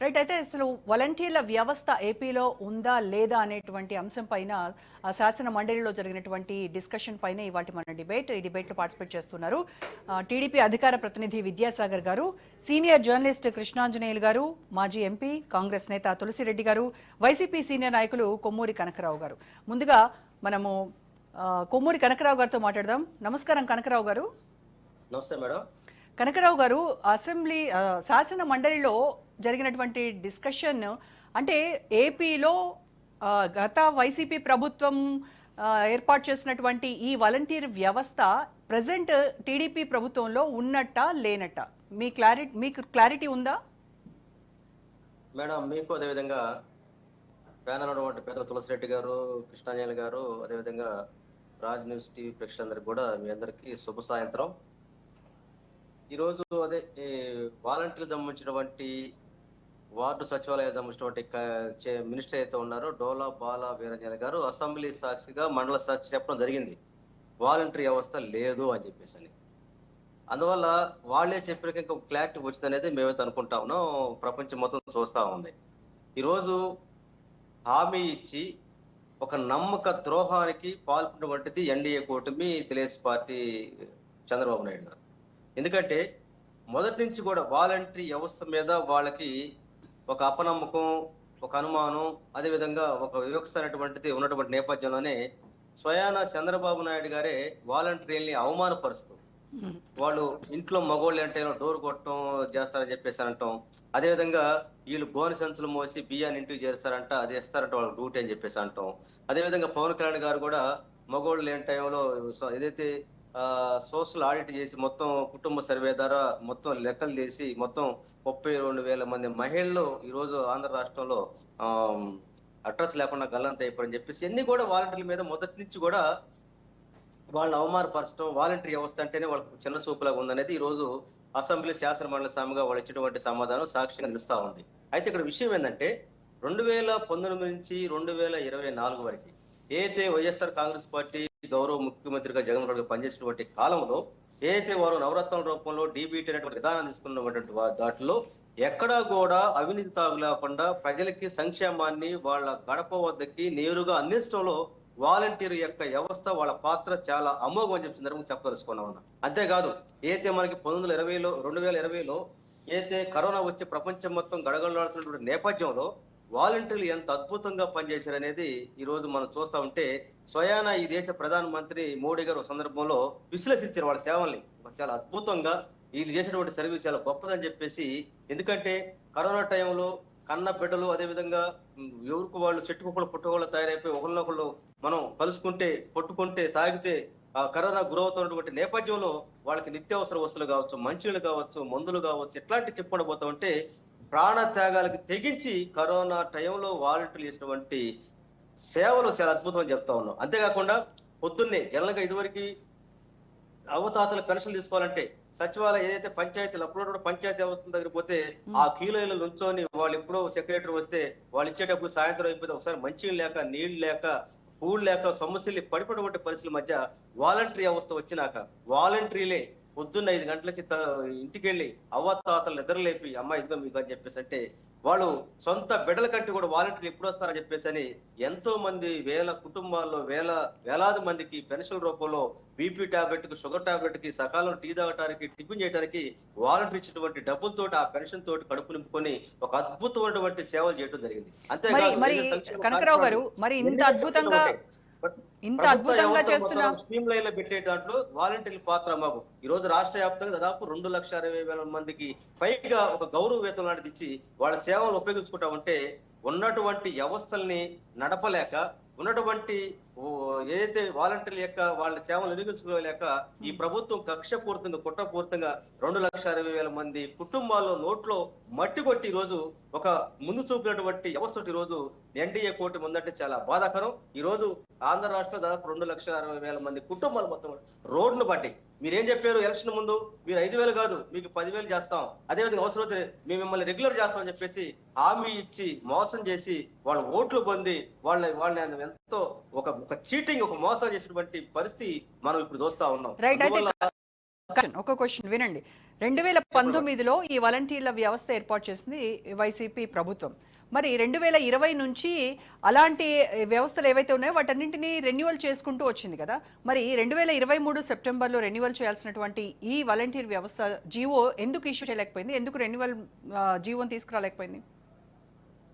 Right అయితే అసలు వాలంటీర్ల వ్యవస్థ ఏపీలో ఉందా లేదా అనేటువంటి అంశం పైన ఆ, శాసన మండలిలో జరిగినటువంటి డిస్కషన్ పైన ఇవాటి మన డిబేట్ ఈ డిబేట్లో పార్టిసిపేట్ చేస్తున్నారు. టీడీపీ అధికార ప్రతినిధి విద్యాసాగర్ గారు సీనియర్ జర్నలిస్ట్ కృష్ణాంజనేయులు గారు మాజీ ఎంపీ కాంగ్రెస్ నేత తులసిరెడ్డి గారు వైసీపీ సీనియర్ నాయకులు కొమ్మూరి కనకరావు గారు. ముందుగా మనము కొమ్మూరి కనకరావు గారితో మాట్లాడదాం. నమస్కారం కనకరావు గారు. నమస్తే మేడం. కనకరావు గారు అసెంబ్లీ శాసన మండలిలో జరిగినటువంటి డిస్కషన్ అంటే ఏపీలో గత వైసీపీ ప్రభుత్వం ఏర్పాటు చేసినటువంటి ఈ వాలంటీర్ వ్యవస్థ ప్రజెంట్ టీడీపీ ప్రభుత్వంలో ఉన్నట్ట లేనట్ట? మీ క్లారిటీ మీకు క్లారిటీ ఉందా? మేడం మీకు అదేవిధంగా ప్యానల్ ఉన్నటువంటి పెద్ద తులసిరెడ్డి గారు కృష్ణాంజలి గారు అదేవిధంగా రాజ్ న్యూస్ టీవీ ప్రేక్షకులందరికీ కూడా మీ అందరికీ శుభ సాయంత్రం. ఈరోజు అదే ఈ వాలంటీర్లు సంబంధించినటువంటి వార్డు సచివాలయం సంబంధించినటువంటి చే- మినిస్టర్ అయితే ఉన్నారో డోలా బాల వీరంజన్ గారు అసెంబ్లీ సాక్షిగా మండల సాక్షి చెప్పడం జరిగింది. వాలంటరీ వ్యవస్థ లేదు అని చెప్పేసి అని అందువల్ల వాళ్ళే చెప్పిన ఇంకా క్లారిటీ వచ్చింది అనేది మేమైతే అనుకుంటా ఉన్నాం. ప్రపంచం మొత్తం చూస్తూ ఉంది. ఈరోజు హామీ ఇచ్చి ఒక నమ్మక ద్రోహానికి పాల్పడినటువంటిది ఎన్డీఏ కూటమి తెలుగుదేశం పార్టీ చంద్రబాబు నాయుడు గారు. ఎందుకంటే మొదటి నుంచి కూడా వాలంటరీ వ్యవస్థ మీద వాళ్ళకి ఒక అపనమ్మకం ఒక అనుమానం అదేవిధంగా ఒక వివక్ష అనేటువంటిది ఉన్నటువంటి నేపథ్యంలోనే స్వయాన చంద్రబాబు నాయుడు గారే వాలంటీర్ని అవమానపరుస్తూ వాళ్ళు ఇంట్లో మగోళ్ళు అంటే డోర్ కొట్టడం చేస్తారని చెప్పేసి అంటాం అదేవిధంగా వీళ్ళు గోనె సంచులు మోసి బియ్యాన్ని ఇంటికి చేస్తారంట అది ఇస్తారంట వాళ్ళ డ్యూటీ అని చెప్పేసి అంటాం అదేవిధంగా పవన్ కళ్యాణ్ గారు కూడా మగోళ్ళు లేని టైంలో ఏదైతే సోషల్ ఆడిట్ చేసి మొత్తం కుటుంబ సర్వే ద్వారా మొత్తం లెక్కలు చేసి మొత్తం ముప్పై రెండు వేల మంది మహిళలు ఈరోజు ఆంధ్ర రాష్ట్రంలో అడ్రస్ లేకుండా గల్లంత అయిపోయారని చెప్పేసి అన్ని కూడా వాలంటీర్ల మీద మొదటి నుంచి కూడా వాళ్ళని అవమానపరచడం వాలంటీర్ వ్యవస్థ అంటేనే వాళ్ళకు చిన్న చూపులాగా ఉందనేది ఈ రోజు అసెంబ్లీ శాసన మండలి సాముగా వాళ్ళు ఇచ్చినటువంటి సమాధానం సాక్షిగా నిలుస్తూ ఉంది. అయితే ఇక్కడ విషయం ఏంటంటే రెండు వేల పంతొమ్మిది నుంచి రెండు వేల ఇరవై నాలుగు వరకు ఏదైతే వైఎస్ఆర్ కాంగ్రెస్ పార్టీ గౌరవ ముఖ్యమంత్రిగా జగన్మోహన్ రెడ్డి పనిచేసినటువంటి కాలంలో ఏదైతే వారు నవరత్నాల రూపంలో డీబీటీ అనేటువంటి విధానం తీసుకున్నటువంటి దాంట్లో ఎక్కడా కూడా అవినీతి తాగు లేకుండా ప్రజలకి సంక్షేమాన్ని వాళ్ళ గడప వద్దకి నేరుగా అందించడంలో వాలంటీర్ యొక్క వ్యవస్థ వాళ్ళ పాత్ర చాలా అమోఘం అని చెప్పి సందర్భంగా చెప్పదలుచుకున్నాం అన్న. అంతేకాదు ఏదైతే మనకి పంతొమ్మిది వందల ఇరవైలో రెండు వేల ఇరవైలో ఏదైతే కరోనా వచ్చి ప్రపంచం మొత్తం గడగడలాడుతున్నటువంటి నేపథ్యంలో వాలంటీర్లు ఎంత అద్భుతంగా పనిచేశారనేది ఈ రోజు మనం చూస్తా ఉంటే స్వయాన ఈ దేశ ప్రధానమంత్రి మోడీ గారు సందర్భంలో విశ్లేషించారు వాళ్ళ సేవల్ని. చాలా అద్భుతంగా వీళ్ళు చేసినటువంటి సర్వీస్ చాలా గొప్పదని చెప్పేసి ఎందుకంటే కరోనా టైంలో కన్న బిడ్డలు అదేవిధంగా ఎవరికి వాళ్ళు చెట్టుకుక్కలు పుట్టుకోళ్ళు తయారైపోయి ఒకరినొకళ్ళు మనం కలుసుకుంటే పట్టుకుంటే తాగితే ఆ కరోనా గురవుతున్నటువంటి నేపథ్యంలో వాళ్ళకి నిత్యావసర వస్తువులు కావచ్చు మంచినీళ్ళు కావచ్చు మందులు కావచ్చు ఇట్లాంటి చెప్పుకుండా పోతా ఉంటే ప్రాణ త్యాగాలకు తెగించి కరోనా టైంలో వాలంటీర్లు చేసినటువంటి సేవలు చాలా అద్భుతం అని చెప్తా ఉన్నాం. అంతేకాకుండా పొద్దున్నే జనరల్గా ఇదివరకు అవతాతల పెన్షన్ తీసుకోవాలంటే సచివాలయం ఏదైతే పంచాయతీలు అప్పుడు కూడా పంచాయతీ వ్యవస్థల దగ్గర పోతే ఆ కీలైలు నుంచొని వాళ్ళు ఎప్పుడో సెక్రటరీ వస్తే వాళ్ళు ఇచ్చేటప్పుడు సాయంత్రం అయిపోతే ఒకసారి మంచి లేక నీళ్ళు లేక పూలు లేక సమస్యలు పడిపోయినటువంటి పరిస్థితుల మధ్య వాలంటరీ వ్యవస్థ వచ్చినాక వాలంటరీలే పొద్దున్న ఐదు గంటలకి ఇంటికి వెళ్ళి అవ్వతాతలు నిద్రలేపి అమ్మ ఇదిగో మీకు అని చెప్పేసి అంటే వాళ్ళు సొంత బిడ్డల కంటే కూడా వాలంటీర్లు ఎప్పుడు వస్తారని చెప్పేసి అని ఎంతో మంది వేల కుటుంబాల్లో వేల వేలాది మందికి పెన్షన్ రూపంలో బీపీ టాబ్లెట్కి షుగర్ టాబ్లెట్కి సకాలం టీ తాగడానికి టిఫిన్ చేయడానికి వాలంటీర్ ఇచ్చినటువంటి డబ్బులతోటి ఆ పెన్షన్ తోటి కడుపు నింపుకొని ఒక అద్భుతమైనటువంటి సేవలు చేయడం జరిగింది సంక్షేమ కనకరావు గారు మరి ఇంత అద్భుతంగా. ఇంత అద్భుతంగా చేస్తున్న స్కీమ్ లైన్లో పెట్టే దాంట్లో వాలంటీర్ల పాత్ర మాకు. ఈ రోజు రాష్ట్ర వ్యాప్తంగా దాదాపు రెండు లక్షల అరవై వేల మందికి పైగా ఒక గౌరవ వేతనం లాంటిది ఇచ్చి వాళ్ళ సేవలు ఉపయోగించుకుంటా ఉంటే ఉన్నటువంటి వ్యవస్థల్ని నడపలేక ఉన్నటువంటి ఏదైతే వాలంటీర్ల యొక్క వాళ్ళ సేవలు వినియోగించుకోలేక ఈ ప్రభుత్వం కక్షపూర్తంగా కుట్రపూర్తంగా రెండు లక్షల అరవై వేల మంది కుటుంబాల్లో నోట్లో మట్టి కొట్టి ఈ రోజు ఒక ముందు చూపినటువంటి వ్యవస్థ ఈ రోజు ఎన్డీఏ కోటి ముందంటే చాలా బాధాకరం. ఈ రోజు ఆంధ్ర రాష్ట్రంలో దాదాపు రెండు లక్షల అరవై వేల మంది కుటుంబాలు మొత్తం రోడ్లు పట్టి మీరేం చెప్పారు ఎలక్షన్ ముందు? మీరు ఐదు వేలు కాదు మీకు పదివేలు చేస్తాం. అదేవిధంగా అవసరమైతే మేము మిమ్మల్ని రెగ్యులర్ చేస్తామని చెప్పేసి హామీ ఇచ్చి మోసం చేసి వాళ్ళ ఓట్లు పొంది వాళ్ళ వాళ్ళని ఎంతో ఒక ఒక చీటింగ్ ఒక మోసం చేసినటువంటి పరిస్థితి మనం ఇప్పుడు చూస్తా ఉన్నాం. అయితే ఒక క్వశ్చన్ వినండి. రెండు వేల పంతొమ్మిదిలో ఈ వాలంటీర్ల వ్యవస్థ ఏర్పాటు చేసింది వైసీపీ ప్రభుత్వం. మరి రెండు వేల ఇరవై నుంచి అలాంటి వ్యవస్థలు ఏవైతే ఉన్నాయో వాటన్నింటినీ రెన్యువల్ చేసుకుంటూ వచ్చింది కదా. మరి రెండు వేల ఇరవై మూడు సెప్టెంబర్లో రెన్యువల్ చేయాల్సినటువంటి ఈ వాలంటీర్ వ్యవస్థ జీవో ఎందుకు ఇష్యూ చేయలేకపోయింది? ఎందుకు రెన్యువల్ జీవోని తీసుకురాలేకపోయింది?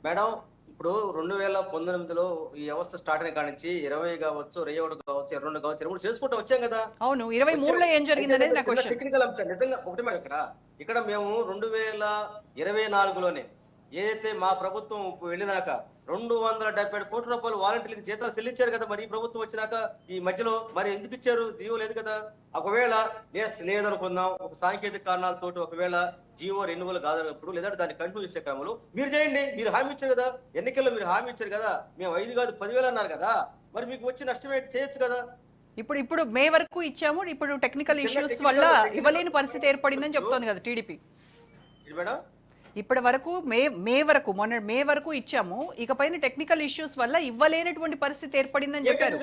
మేడం ఇప్పుడు రెండు వేల పంతొమ్మిదిలో ఈ వ్యవస్థ స్టార్ట్ అయిన కాడి నుంచి ఇరవై కావచ్చు ఇరవై ఒకటి కావచ్చు ఇరవై రెండు కావచ్చు ఇరవై మూడు చేసుకుంటూ వచ్చాం కదా. అవును ఇరవై మూడులో ఏం జరిగింది అనేది టెక్నికల్ అంశం నిజంగా ఒకటి మేడం ఇక్కడ. ఇక్కడ మేము రెండు వేల ఇరవై నాలుగులోనే ఏదైతే మా ప్రభుత్వం వెళ్ళినాక రెండు వందల డెబ్బై ఏడు కోట్ల రూపాయలు వాలంటీర్లకు జీతాలు చెల్లించారు కదా మరి ఈ ప్రభుత్వం వచ్చినాక ఈ మధ్యలో మరి ఎందుకు ఇచ్చారు? జీవో లేదు కదా. ఒకవేళ ఎస్ లేదనుకుందాం ఒక సాంకేతిక కారణాలతోటి ఒకవేళ జీవో రెన్యువల్ కాదన్నప్పుడు లేదంటే దాన్ని కంటిన్యూ చేసే క్రమంలో మీరు చేయండి. మీరు హామీ ఇచ్చారు కదా. ఎన్నికల్లో మీరు హామీ ఇచ్చారు కదా. మేము ఐదు కాదు పదివేలు అన్నారు కదా. మరి మీకు వచ్చి నష్టం ఏంటి? చేయొచ్చు కదా. ఇప్పుడు ఇప్పుడు మే వరకు ఇచ్చాము. ఇప్పుడు టెక్నికల్ ఇష్యూస్ వల్ల ఇవ్వలేని పరిస్థితి ఏర్పడిందని చెప్తోంది కదా టీడీపీ. మేడం? ఇప్పటి వరకు మే మే వరకు మొన్న మే వరకు ఇచ్చాము. ఇకపైన టెక్నికల్ ఇష్యూస్ వల్ల ఇవ్వలేనటువంటి పరిస్థితి ఏర్పడిందని చెప్పారు.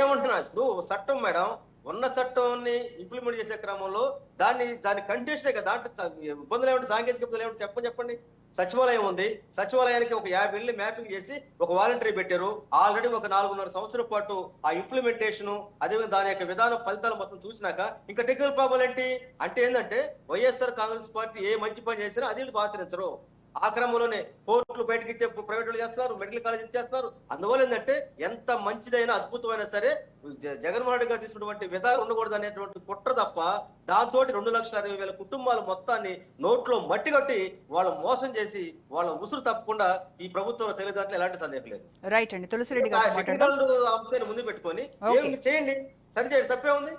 ఏమంటున్నా ఇప్పుడు చట్టం మేడం ఉన్న చట్టాన్ని ఇంప్లిమెంట్ చేసే క్రమంలో దాన్ని దాని కండిషనే కదా? దాంట్లో ఇబ్బందులు ఏమిటి సాంకేతిక ఇబ్బందులు ఏమిటి చెప్పండి చెప్పండి. సచివాలయం ఉంది. సచివాలయానికి ఒక యాభై ఇళ్ళు మ్యాపింగ్ చేసి ఒక వాలంటరీ పెట్టారు. ఆల్రెడీ ఒక నాలుగున్నర సంవత్సరం పాటు ఆ ఇంప్లిమెంటేషన్ అదేవిధంగా దాని యొక్క విధానం ఫలితాలు మొత్తం చూసినాక ఇంకా టెక్నికల్ ప్రాబ్లం ఏంటి? అంటే ఏంటంటే వైఎస్ఆర్ కాంగ్రెస్ పార్టీ ఏ మంచి పని చేసినా అది వీళ్ళు ఆచరించరు. ఆ క్రమంలోనే కోర్టులు బయటకి ఇచ్చే ప్రైవేట్ చేస్తున్నారు మెడికల్ కాలేజ్ ఇచ్చేస్తున్నారు అందువల్ల ఏంటంటే ఎంత మంచిదైనా అద్భుతమైనా సరే జగన్మోహన్ రెడ్డి గారు తీసుకున్నటువంటి విధానం ఉండకూడదు అనేటువంటి కుట్ర తప్ప దాంతో రెండు లక్షల అరవై వేల కుటుంబాల మొత్తాన్ని నోట్లో మట్టి కట్టి వాళ్ళ మోసం చేసి వాళ్ళ ఉసురు తప్పకుండా ఈ ప్రభుత్వంలో తెలియదాంట్లో ఎలాంటి సందేహం లేదు. రైట్ అండి. తులసిరెడ్డి అంశాన్ని ముందు పెట్టుకొని చేయండి సరి చేయండి? తప్పే ఉంది?